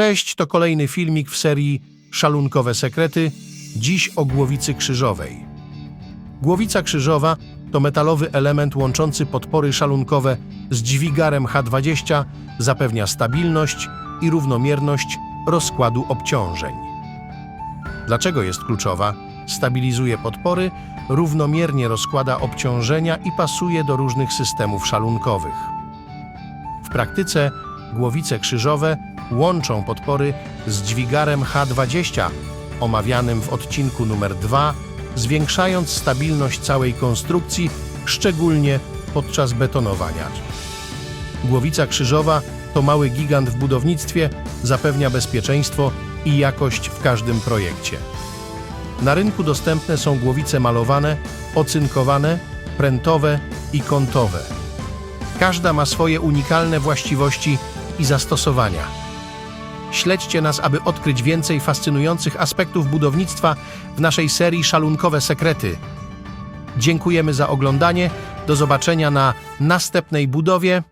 Cześć, to kolejny filmik w serii Szalunkowe Sekrety, dziś o głowicy krzyżowej. Głowica krzyżowa to metalowy element łączący podpory szalunkowe z dźwigarem H20, zapewnia stabilność i równomierność rozkładu obciążeń. Dlaczego jest kluczowa? Stabilizuje podpory, równomiernie rozkłada obciążenia i pasuje do różnych systemów szalunkowych. W praktyce głowice krzyżowe łączą podpory z dźwigarem H20, omawianym w odcinku numer 2, zwiększając stabilność całej konstrukcji, szczególnie podczas betonowania. Głowica krzyżowa to mały gigant w budownictwie, zapewnia bezpieczeństwo i jakość w każdym projekcie. Na rynku dostępne są głowice malowane, ocynkowane, prętowe i kątowe. Każda ma swoje unikalne właściwości i zastosowania. Śledźcie nas, aby odkryć więcej fascynujących aspektów budownictwa w naszej serii Szalunkowe Sekrety. Dziękujemy za oglądanie. Do zobaczenia na następnej budowie.